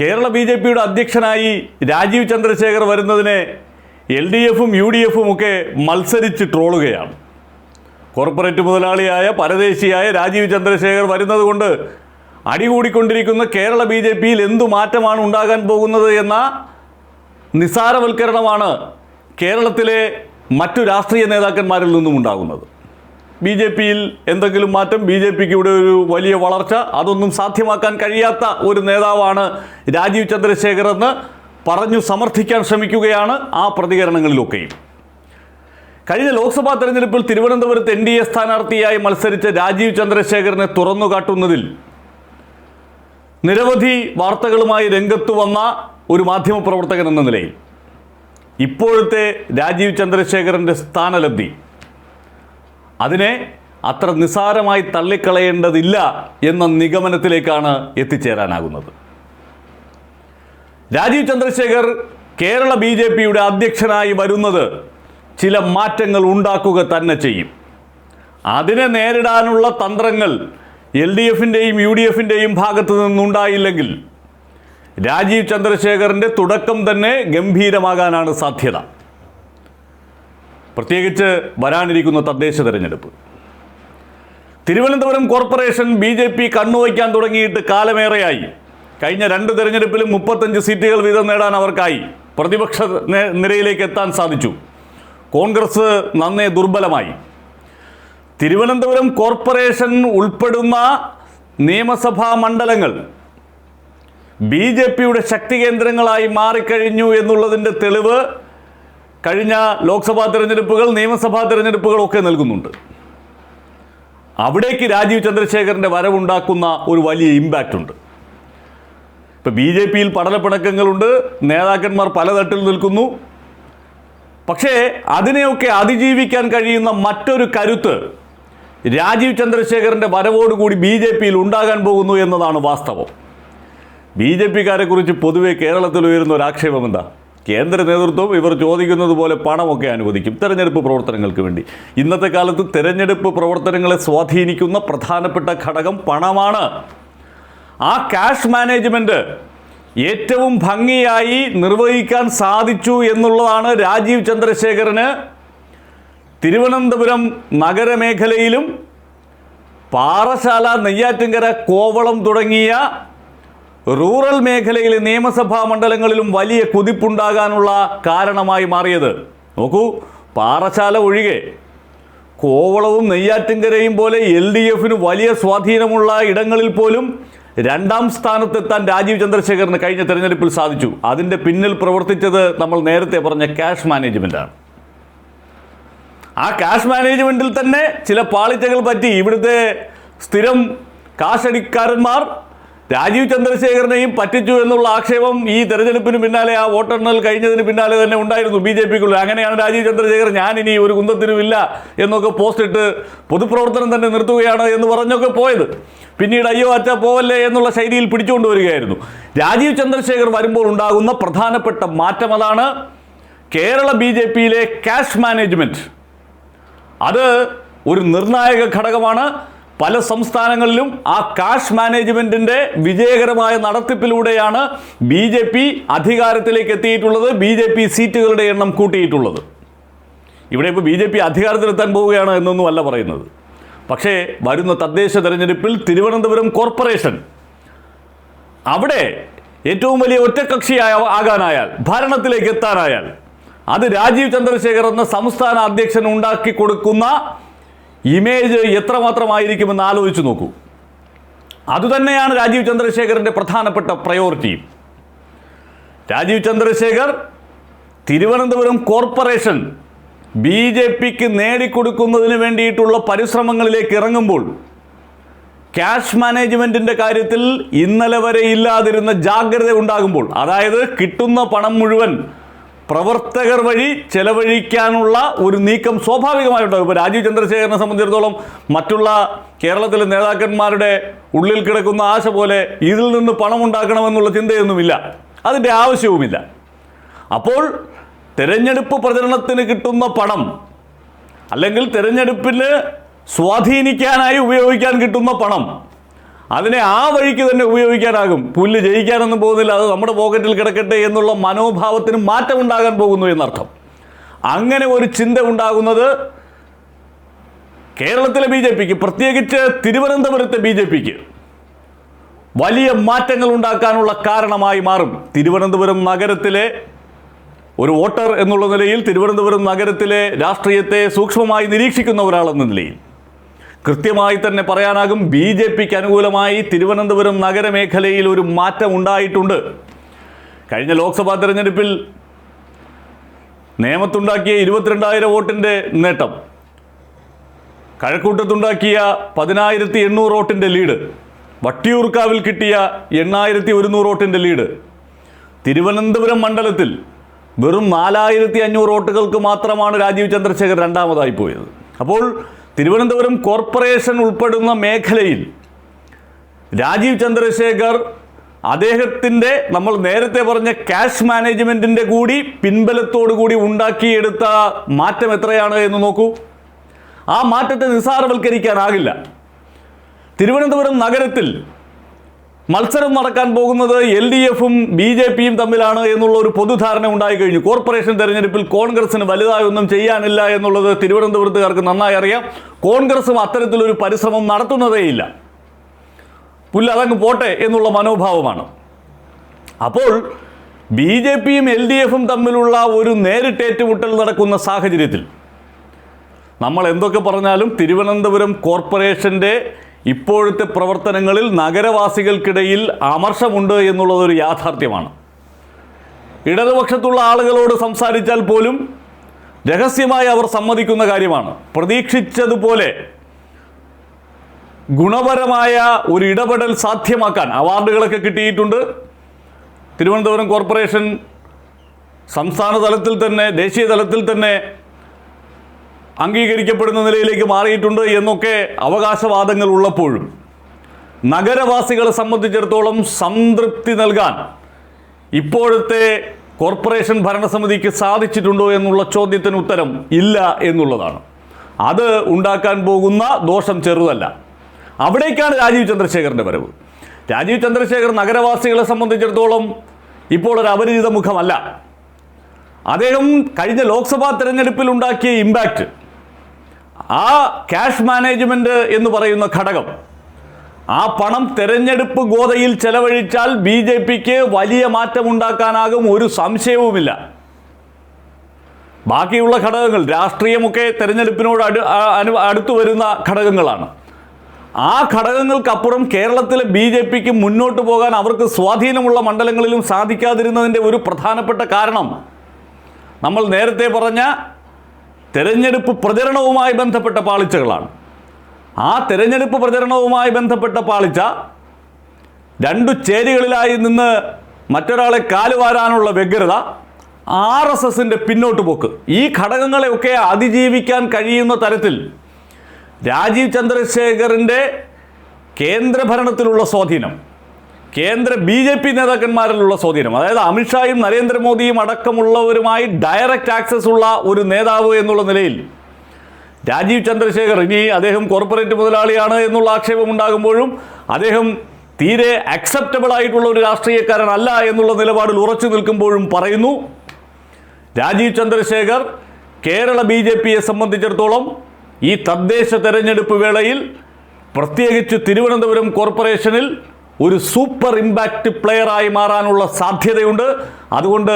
Kerala B J പിയുടെ അധ്യക്ഷനായി രാജീവ് ചന്ദ്രശേഖർ വരുന്നതിനെ എൽ ഡി എഫും യു ഡി എഫും ഒക്കെ മത്സരിച്ച് ട്രോളുകയാണ്. കോർപ്പറേറ്റ് മുതലാളിയായ പരദേശിയായ രാജീവ് ചന്ദ്രശേഖർ വരുന്നത് കൊണ്ട് അടികൂടിക്കൊണ്ടിരിക്കുന്ന കേരള ബി ജെ പിയിൽ എന്തു മാറ്റമാണ് ഉണ്ടാകാൻ പോകുന്നത് എന്ന നിസാരവൽക്കരണമാണ് കേരളത്തിലെ മറ്റു രാഷ്ട്രീയ നേതാക്കന്മാരിൽ നിന്നും ഉണ്ടാകുന്നത് ബി ജെ പിയിൽ എന്തെങ്കിലും മാറ്റം? ബി ജെ പിക്ക് ഇവിടെ ഒരു വലിയ വളർച്ച. അതൊന്നും സാധ്യമാക്കാൻ കഴിയാത്ത ഒരു നേതാവാണ് രാജീവ് ചന്ദ്രശേഖർ എന്ന് പറഞ്ഞു സമർത്ഥിക്കാൻ ശ്രമിക്കുകയാണ് ആ പ്രതികരണങ്ങളിലൊക്കെയും. കഴിഞ്ഞ ലോക്സഭാ തെരഞ്ഞെടുപ്പിൽ തിരുവനന്തപുരത്ത് എൻ ഡി എ സ്ഥാനാർത്ഥിയായി മത്സരിച്ച രാജീവ് ചന്ദ്രശേഖരനെ തുറന്നുകാട്ടുന്നതിൽ നിരവധി വാർത്തകളുമായി രംഗത്ത് വന്ന ഒരു മാധ്യമപ്രവർത്തകൻ എന്ന നിലയിൽ ഇപ്പോഴത്തെ രാജീവ് ചന്ദ്രശേഖരന്റെ സ്ഥാനലബ്ധി അതിനെ അത്ര നിസ്സാരമായി തള്ളിക്കളയേണ്ടതില്ല എന്ന നിഗമനത്തിലേക്കാണ് എത്തിച്ചേരാനാകുന്നത്. രാജീവ് ചന്ദ്രശേഖർ കേരള ബി ജെ പിയുടെ അധ്യക്ഷനായി വരുന്നത് ചില മാറ്റങ്ങൾ ഉണ്ടാക്കുക തന്നെ ചെയ്യും. അതിനെ നേരിടാനുള്ള തന്ത്രങ്ങൾ എൽ ഡി എഫിന്റെയും യു ഡി എഫിന്റെയും ഭാഗത്തു നിന്നുണ്ടായില്ലെങ്കിൽ രാജീവ് ചന്ദ്രശേഖറിന്റെ തുടക്കം തന്നെ ഗംഭീരമാകാനാണ് സാധ്യത. പ്രത്യേകിച്ച് വരാനിരിക്കുന്ന തദ്ദേശ തെരഞ്ഞെടുപ്പ്. Thiruvananthapuram corporation B J P കണ്ണുവയ്ക്കാൻ തുടങ്ങിയിട്ട് കാലമേറെയായി. കഴിഞ്ഞ രണ്ട് തെരഞ്ഞെടുപ്പിലും മുപ്പത്തഞ്ച് സീറ്റുകൾ വീതം നേടാൻ അവർക്കായി പ്രതിപക്ഷ നിരയിലേക്ക് എത്താൻ സാധിച്ചു. കോൺഗ്രസ് നന്നേ ദുർബലമായി. തിരുവനന്തപുരം കോർപ്പറേഷൻ ഉൾപ്പെടുന്ന നിയമസഭാ മണ്ഡലങ്ങൾ ബി ജെ പിയുടെ ശക്തി കേന്ദ്രങ്ങളായി മാറിക്കഴിഞ്ഞു എന്നുള്ളതിന്റെ തെളിവ് കഴിഞ്ഞ ലോക്സഭാ തിരഞ്ഞെടുപ്പുകൾ നിയമസഭാ തിരഞ്ഞെടുപ്പുകളൊക്കെ നൽകുന്നുണ്ട്. അവിടേക്ക് രാജീവ് ചന്ദ്രശേഖരന്റെ വരവുണ്ടാക്കുന്ന ഒരു വലിയ ഇമ്പാക്റ്റ് ഉണ്ട്. ഇപ്പം ബി ജെ പിയിൽ പടലപ്പിണക്കങ്ങളുണ്ട് നേതാക്കന്മാർ പലതട്ടിൽ നിൽക്കുന്നു. പക്ഷേ അതിനെയൊക്കെ അതിജീവിക്കാൻ കഴിയുന്ന മറ്റൊരു കരുത്ത് രാജീവ് ചന്ദ്രശേഖരന്റെ വരവോടുകൂടി ബി ജെ പിയിൽ ഉണ്ടാകാൻ പോകുന്നു എന്നതാണ് വാസ്തവം. ബി ജെ പിക്കാരെക്കുറിച്ച് പൊതുവെ കേരളത്തിൽ ഉയരുന്ന ഒരു ആക്ഷേപം എന്താ? കേന്ദ്ര നേതൃത്വം ഇവർ ചോദിക്കുന്നത് പോലെ പണമൊക്കെ അനുവദിക്കും. തെരഞ്ഞെടുപ്പ് പ്രവർത്തനങ്ങൾക്ക് വേണ്ടി. ഇന്നത്തെ കാലത്ത് തെരഞ്ഞെടുപ്പ് പ്രവർത്തനങ്ങളെ സ്വാധീനിക്കുന്ന പ്രധാനപ്പെട്ട ഘടകം പണമാണ്. ആ ക്യാഷ് മാനേജ്മെന്റ് ഏറ്റവും ഭംഗിയായി നിർവഹിക്കാൻ സാധിച്ചു എന്നുള്ളതാണ് രാജീവ് ചന്ദ്രശേഖരന് തിരുവനന്തപുരം നഗരമേഖലയിലും പാറശാല നെയ്യാറ്റിൻകര കോവളം തുടങ്ങിയ റൂറൽ മേഖലയിലെ നിയമസഭാ മണ്ഡലങ്ങളിലും വലിയ കുതിപ്പുണ്ടാകാനുള്ള കാരണമായി മാറിയത്. നോക്കൂ പാറശാല ഒഴികെ. കോവളവും നെയ്യാറ്റിൻകരയും പോലെ എൽ ഡി എഫിന് വലിയ സ്വാധീനമുള്ള ഇടങ്ങളിൽ പോലും രണ്ടാം സ്ഥാനത്തെത്താൻ രാജീവ് ചന്ദ്രശേഖറിന് കഴിഞ്ഞ തെരഞ്ഞെടുപ്പിൽ സാധിച്ചു. അതിന്റെ പിന്നിൽ പ്രവർത്തിച്ചത് നമ്മൾ നേരത്തെ പറഞ്ഞ ക്യാഷ് മാനേജ്മെന്റാണ് ആ ക്യാഷ് മാനേജ്മെന്റിൽ തന്നെ ചില പാളിച്ചകൾ പറ്റി ഇവിടുത്തെ സ്ഥിരം കാശടിക്കാരന്മാർ രാജീവ് ചന്ദ്രശേഖരനെയും പറ്റിച്ചു എന്നുള്ള ആക്ഷേപം ഈ തെരഞ്ഞെടുപ്പിന് പിന്നാലെ ആ വോട്ടെണ്ണൽ കഴിഞ്ഞതിന് പിന്നാലെ തന്നെ ഉണ്ടായിരുന്നു ബി ജെ പിക്കുള്ളിൽ. അങ്ങനെയാണ് രാജീവ് ചന്ദ്രശേഖർ ഞാൻ ഇനി ഒരു കുന്തത്തിനുമില്ല എന്നൊക്കെ പോസ്റ്റ് ഇട്ട് പൊതുപ്രവർത്തനം തന്നെ നിർത്തുകയാണ് എന്ന് പറഞ്ഞൊക്കെ പോയത്. പിന്നീട് അയ്യോ അച്ഛ പോവല്ലേ എന്നുള്ള ശൈലിയിൽ പിടിച്ചുകൊണ്ട് വരികയായിരുന്നു. രാജീവ് ചന്ദ്രശേഖർ വരുമ്പോൾ ഉണ്ടാകുന്ന പ്രധാനപ്പെട്ട മാറ്റം അതാണ് കേരള ബി ജെ പിയിലെ ക്യാഷ് മാനേജ്മെന്റ് അത് ഒരു നിർണായക ഘടകമാണ്. പല സംസ്ഥാനങ്ങളിലും ആ കാഷ് മാനേജ്മെന്റിന്റെ വിജയകരമായ നടത്തിപ്പിലൂടെയാണ് ബി ജെ പി അധികാരത്തിലേക്ക് എത്തിയിട്ടുള്ളത് ബി ജെ പി സീറ്റുകളുടെ എണ്ണം കൂട്ടിയിട്ടുള്ളത്. ഇവിടെ ഇപ്പോൾ ബി ജെ പി അധികാരത്തിലെത്താൻ പോവുകയാണ് എന്നൊന്നും അല്ല പറയുന്നത്. പക്ഷേ വരുന്ന തദ്ദേശ തെരഞ്ഞെടുപ്പിൽ തിരുവനന്തപുരം കോർപ്പറേഷൻ അവിടെ ഏറ്റവും വലിയ ഒറ്റക്കക്ഷിയായ ആകാനായാൽ ഭരണത്തിലേക്ക് എത്താനായാൽ അത് രാജീവ് ചന്ദ്രശേഖർ എന്ന സംസ്ഥാന അധ്യക്ഷൻ ഉണ്ടാക്കി കൊടുക്കുന്ന ഇമേജ് എത്രമാത്രമായിരിക്കുമെന്ന് ആലോചിച്ച് നോക്കൂ. അതുതന്നെയാണ് രാജീവ് ചന്ദ്രശേഖരന്റെ പ്രധാനപ്പെട്ട priority Rajeev Chandrasekhar Thiruvananthapuram corporation B J പിക്ക് നേടിക്കൊടുക്കുന്നതിന് വേണ്ടിയിട്ടുള്ള പരിശ്രമങ്ങളിലേക്ക് ഇറങ്ങുമ്പോൾ ക്യാഷ് മാനേജ്മെന്റിന്റെ കാര്യത്തിൽ ഇന്നലെ വരെ ഇല്ലാതിരുന്ന ജാഗ്രത ഉണ്ടാകുമ്പോൾ അതായത് കിട്ടുന്ന പണം മുഴുവൻ പ്രവർത്തകർ വഴി ചെലവഴിക്കാനുള്ള ഒരു നീക്കം സ്വാഭാവികമായിട്ടുണ്ടാകും. ഇപ്പോൾ രാജീവ് ചന്ദ്രശേഖരനെ സംബന്ധിച്ചിടത്തോളം മറ്റുള്ള കേരളത്തിലെ നേതാക്കന്മാരുടെ ഉള്ളിൽ കിടക്കുന്ന ആശ പോലെ ഇതിൽ നിന്ന് പണം ഉണ്ടാക്കണമെന്നുള്ള ചിന്തയൊന്നുമില്ല. അതിന്റെ ആവശ്യവുമില്ല. അപ്പോൾ തെരഞ്ഞെടുപ്പ് പ്രചരണത്തിന് കിട്ടുന്ന പണം അല്ലെങ്കിൽ തിരഞ്ഞെടുപ്പിന് സ്വാധീനിക്കാനായി ഉപയോഗിക്കാൻ കിട്ടുന്ന പണം അതിനെ ആ വഴിക്ക് തന്നെ ഉപയോഗിക്കാനാകും. പുല്ല് ജയിക്കാനൊന്നും പോകുന്നില്ല. അത് നമ്മുടെ പോക്കറ്റിൽ കിടക്കട്ടെ എന്നുള്ള മനോഭാവത്തിന് മാറ്റമുണ്ടാകാൻ പോകുന്നു എന്നർത്ഥം. അങ്ങനെ ഒരു ചിന്ത ഉണ്ടാകുന്നത് കേരളത്തിലെ ബി ജെ പിക്ക് പ്രത്യേകിച്ച് തിരുവനന്തപുരത്തെ ബി ജെ പിക്ക് വലിയ മാറ്റങ്ങൾ ഉണ്ടാക്കാനുള്ള കാരണമായി മാറും. തിരുവനന്തപുരം നഗരത്തിലെ ഒരു വോട്ടർ എന്നുള്ള നിലയിൽ തിരുവനന്തപുരം നഗരത്തിലെ രാഷ്ട്രീയത്തെ സൂക്ഷ്മമായി നിരീക്ഷിക്കുന്ന ഒരാളെന്ന നിലയിൽ. കൃത്യമായി തന്നെ പറയാനാകും. ബി ജെ പിക്ക് അനുകൂലമായി തിരുവനന്തപുരം നഗരമേഖലയിൽ ഒരു മാറ്റം ഉണ്ടായിട്ടുണ്ട്. കഴിഞ്ഞ ലോക്സഭാ തെരഞ്ഞെടുപ്പിൽ നേമത്തുണ്ടാക്കിയ ഇരുപത്തിരണ്ടായിരം വോട്ടിന്റെ നേട്ടം. കഴക്കൂട്ടത്തുണ്ടാക്കിയ പതിനായിരത്തി എണ്ണൂറ് വോട്ടിന്റെ ലീഡ്. വട്ടിയൂർക്കാവിൽ കിട്ടിയ എണ്ണായിരത്തി ഒരുന്നൂറ് വോട്ടിന്റെ ലീഡ്. തിരുവനന്തപുരം മണ്ഡലത്തിൽ വെറും നാലായിരത്തി അഞ്ഞൂറ് വോട്ടുകൾക്ക് മാത്രമാണ് രാജീവ് ചന്ദ്രശേഖർ രണ്ടാമതായി പോയത്. അപ്പോൾ തിരുവനന്തപുരം കോർപ്പറേഷൻ ഉൾപ്പെടുന്ന മേഖലയിൽ രാജീവ് ചന്ദ്രശേഖർ അദ്ദേഹത്തിന്റെ നമ്മൾ നേരത്തെ പറഞ്ഞ ക്യാഷ് മാനേജ്മെന്റിന്റെ കൂടി പിൻബലത്തോടു കൂടി ഉണ്ടാക്കിയെടുത്ത മാറ്റം എത്രയാണ് എന്ന് നോക്കൂ. ആ മാറ്റത്തെ നിസ്സാരവൽക്കരിക്കാനാകില്ല. തിരുവനന്തപുരം നഗരത്തിൽ മത്സരം നടക്കാൻ പോകുന്നത് എൽ ഡി എഫും ബി ജെ പിയും തമ്മിലാണ് എന്നുള്ള ഒരു പൊതുധാരണ ഉണ്ടായി കഴിഞ്ഞു. കോർപ്പറേഷൻ തെരഞ്ഞെടുപ്പിൽ കോൺഗ്രസിന് വലുതായൊന്നും ചെയ്യാനില്ല എന്നുള്ളത് തിരുവനന്തപുരത്തുകാർക്ക് നന്നായി അറിയാം. കോൺഗ്രസും അത്തരത്തിലൊരു പരിശ്രമം നടത്തുന്നതേയില്ല. പുല്ല് അതങ്ങ് പോട്ടെ എന്നുള്ള മനോഭാവമാണ്. അപ്പോൾ ബി ജെ പിയും എൽ ഡി എഫും തമ്മിലുള്ള ഒരു നേരിട്ട് ഏറ്റുമുട്ടൽ നടക്കുന്ന സാഹചര്യത്തിൽ നമ്മൾ എന്തൊക്കെ പറഞ്ഞാലും തിരുവനന്തപുരം കോർപ്പറേഷന്റെ ഇപ്പോഴത്തെ പ്രവർത്തനങ്ങളിൽ നഗരവാസികൾക്കിടയിൽ അമർഷമുണ്ട് എന്നുള്ളതൊരു യാഥാർത്ഥ്യമാണ്. ഇടതുപക്ഷത്തുള്ള ആളുകളോട് സംസാരിച്ചാൽ പോലും രഹസ്യമായി അവർ സമ്മതിക്കുന്ന കാര്യമാണ്. പ്രതീക്ഷിച്ചതുപോലെ ഗുണപരമായ ഒരു ഇടപെടൽ സാധ്യമാക്കാൻ അവാർഡുകളൊക്കെ കിട്ടിയിട്ടുണ്ട്. തിരുവനന്തപുരം കോർപ്പറേഷൻ സംസ്ഥാന തലത്തിൽ തന്നെ ദേശീയ തലത്തിൽ തന്നെ അംഗീകരിക്കപ്പെടുന്ന നിലയിലേക്ക് മാറിയിട്ടുണ്ട് എന്നൊക്കെ അവകാശവാദങ്ങൾ ഉള്ളപ്പോഴും നഗരവാസികളെ സംബന്ധിച്ചിടത്തോളം സംതൃപ്തി നൽകാൻ ഇപ്പോഴത്തെ കോർപ്പറേഷൻ ഭരണസമിതിക്ക് സാധിച്ചിട്ടുണ്ടോ എന്നുള്ള ചോദ്യത്തിന് ഉത്തരം ഇല്ല എന്നുള്ളതാണ്. അത് ഉണ്ടാക്കാൻ പോകുന്ന ദോഷം ചെറുതല്ല. അവിടേക്കാണ് രാജീവ് ചന്ദ്രശേഖറിന്റെ വരവ്. രാജീവ് ചന്ദ്രശേഖർ നഗരവാസികളെ സംബന്ധിച്ചിടത്തോളം ഇപ്പോൾ ഒരു അപരിചിത മുഖമല്ല. അദ്ദേഹം കഴിഞ്ഞ ലോക്സഭാ തെരഞ്ഞെടുപ്പിൽ ഉണ്ടാക്കിയ ഇമ്പാക്റ്റ് ആ ക്യാഷ് മാനേജ്മെന്റ് എന്ന് പറയുന്ന ഘടകം ആ പണം തെരഞ്ഞെടുപ്പ് ഗോതയിൽ ചെലവഴിച്ചാൽ ബി ജെ പിക്ക് വലിയ മാറ്റമുണ്ടാക്കാനാകും ഒരു സംശയവുമില്ല. ബാക്കിയുള്ള ഘടകങ്ങൾ രാഷ്ട്രീയമൊക്കെ തെരഞ്ഞെടുപ്പിനോട് അടു അടുത്തു വരുന്ന ഘടകങ്ങളാണ്. ആ ഘടകങ്ങൾക്കപ്പുറം കേരളത്തിലെ ബി ജെ പിക്ക് മുന്നോട്ട് പോകാൻ അവർക്ക് സ്വാധീനമുള്ള മണ്ഡലങ്ങളിലും സാധിക്കാതിരുന്നതിന്റെ ഒരു പ്രധാനപ്പെട്ട കാരണം നമ്മൾ നേരത്തെ പറഞ്ഞ തെരഞ്ഞെടുപ്പ് പ്രചരണവുമായി ബന്ധപ്പെട്ട പാളിച്ചകളാണ്. ആ തെരഞ്ഞെടുപ്പ് പ്രചരണവുമായി ബന്ധപ്പെട്ട പാളിച്ച രണ്ടു ചേരികളിലായി നിന്ന് മറ്റൊരാളെ കാലുവാരാനുള്ള വ്യഗ്രത ആർ എസ് എസിന്റെ പിന്നോട്ട് പോക്ക്. ഈ ഘടകങ്ങളെയൊക്കെ അതിജീവിക്കാൻ കഴിയുന്ന തരത്തിൽ രാജീവ് ചന്ദ്രശേഖറിന്റെ കേന്ദ്രഭരണത്തിലുള്ള സ്വാധീനം. കേന്ദ്ര ബി ജെ പി നേതാക്കന്മാരിലുള്ള സ്വാധീനം. അതായത് അമിത്ഷായും നരേന്ദ്രമോദിയും അടക്കമുള്ളവരുമായി ഡയറക്റ്റ് ആക്സസ് ഉള്ള ഒരു നേതാവ് എന്നുള്ള നിലയിൽ രാജീവ് ചന്ദ്രശേഖർ ഇനി അദ്ദേഹം കോർപ്പറേറ്റ് മുതലാളിയാണ് എന്നുള്ള ആക്ഷേപം ഉണ്ടാകുമ്പോഴും അദ്ദേഹം തീരെ അക്സെപ്റ്റബിൾ ആയിട്ടുള്ള ഒരു രാഷ്ട്രീയക്കാരനല്ല എന്നുള്ള നിലപാടിൽ ഉറച്ചു നിൽക്കുമ്പോഴും പറയുന്നു. രാജീവ് ചന്ദ്രശേഖർ കേരള ബി ജെ പിയെ സംബന്ധിച്ചിടത്തോളം ഈ തദ്ദേശ തെരഞ്ഞെടുപ്പ് വേളയിൽ പ്രത്യേകിച്ച് തിരുവനന്തപുരം കോർപ്പറേഷനിൽ ഒരു സൂപ്പർ ഇമ്പാക്റ്റ് പ്ലെയറായി മാറാനുള്ള സാധ്യതയുണ്ട്. അതുകൊണ്ട്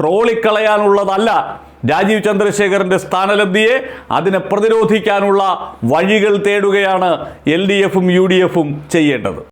ട്രോളിക്കളയാനുള്ളതല്ല രാജീവ് ചന്ദ്രശേഖരന്റെ സ്ഥാനലബ്ധിയെ അതിനെ പ്രതിരോധിക്കാനുള്ള വഴികൾ തേടുകയാണ് എൽ ഡി എഫും യു ഡി എഫും ചെയ്യേണ്ടത്.